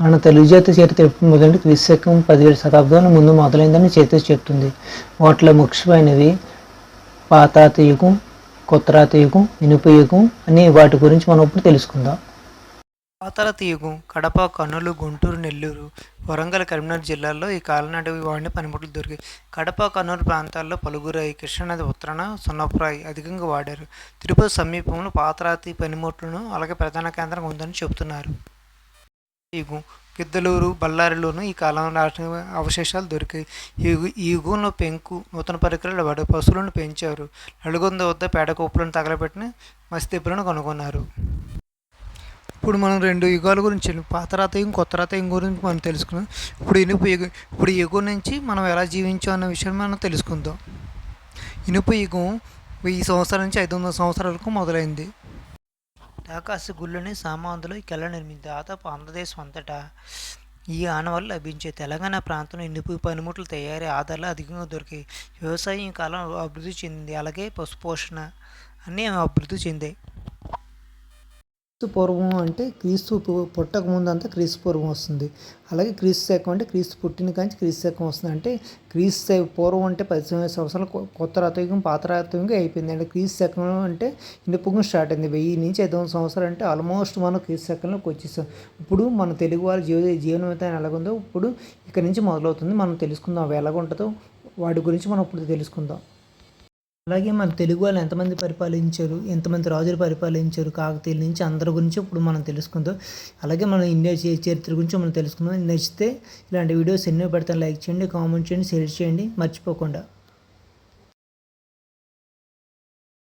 మన తెలుగు జాతి చరిత్ర ఎప్పుడు మొదలంటే క్రీస్తు పదిహేడు శతాబ్దాల ముందు మొదలైందని చరిత్ర చెప్తుంది. వాటిలో ముఖ్యమైనవి పాతాత యుగం ఇనుపయుగం అని వాటి గురించి మనం ఇప్పుడు తెలుసుకుందాం. పాతాళ కడప కర్నూలు గుంటూరు నెల్లూరు వరంగల్ కరీంనగర్ జిల్లాల్లో ఈ కాలనాటి వాడిన పనిముట్లు దొరికాయి. కడప కర్నూలు ప్రాంతాల్లో పలుగురాయి కృష్ణానది ఉత్తరాన సున్నపురాయి అధికంగా వాడారు. తిరుపతి సమీపంలో పాతరాతి పనిముట్లను అలాగే ప్రధాన కేంద్రం ఉందని చెబుతున్నారు. యుగం గిద్దలూరు బళ్ళారిలోనూ ఈ కాలం నాటి అవశేషాలు దొరికాయి. ఈ ఈ యుగంలో పెంకు నూతన పరికరాలు వాడే పశువులను పెంచారు. నలుగొంద వద్ద పేడ కుప్పలను తగలబెట్టిన మసిదెబ్బలను కనుగొన్నారు. ఇప్పుడు మనం రెండు యుగాల గురించి పాత రాతయం కొత్త రాతయం గురించి మనం తెలుసుకున్నాం. ఇప్పుడు ఇనుప యుగం ఇప్పుడు యుగం నుంచి మనం ఎలా జీవించాం అన్న విషయం మనం తెలుసుకుందాం. ఇనుప యుగం వెయ్యి సంవత్సరాల నుంచి ఐదు వందల సంవత్సరాల వరకు మొదలైంది. ఆకాశ గుళ్ళని సామాంతులు ఈ కళ నిర్మించి దాదాపు ఆంధ్రదేశం అంతటా ఈ ఆనవాళ్ళు లభించే తెలంగాణ ప్రాంతంలో ఇనుపు పనిముట్లు తయారీ ఆధారాలు అధికంగా దొరికాయి? వ్యవసాయం ఈ కాలం అభివృద్ధి చెందింది. అలాగే పశుపోషణ అన్నీ అభివృద్ధి చెందాయి. క్రీస్తు పూర్వం అంటే క్రీస్తు పుట్టక ముందు అంతా క్రీస్తు పూర్వం వస్తుంది. అలాగే క్రీస్తు శకం అంటే క్రీస్తు పుట్టిన కాంచి క్రీస్తు శకం వస్తుంది. అంటే క్రీస్తు పూర్వం అంటే పదిహేను సంవత్సరాలు కొత్త రాతయుగం పాత రాతయుగం అయిపోయింది. అంటే క్రీస్తు శకం అంటే ఇండిపుగం స్టార్ట్ అయింది. వెయ్యి నుంచి ఐదు వందల సంవత్సరాలు అంటే ఆల్మోస్ట్ మనం క్రీస్తు శకంలోకి వచ్చేసాం. ఇప్పుడు మన తెలుగు వాళ్ళ జీవ జీవన విధానం ఎలాగుందో ఇప్పుడు ఇక్కడ నుంచి మొదలవుతుంది. మనం తెలుసుకుందాం అవి ఎలాగుంటుందో వాటి గురించి మనం ఇప్పుడు తెలుసుకుందాం. అలాగే మన తెలుగు వాళ్ళు ఎంతమంది పరిపాలించారు ఎంతమంది రాజులు పరిపాలించారు కాకతీయుల నుంచి అందరి గురించి ఇప్పుడు మనం తెలుసుకుందాం. అలాగే మనం ఇండియా చరిత్ర గురించి మనం తెలుసుకుందాం. నచ్చితే ఇలాంటి వీడియోస్ ఎన్నో పెడతాను. లైక్ చేయండి కామెంట్ చేయండి షేర్ చేయండి. మర్చిపోకుండా.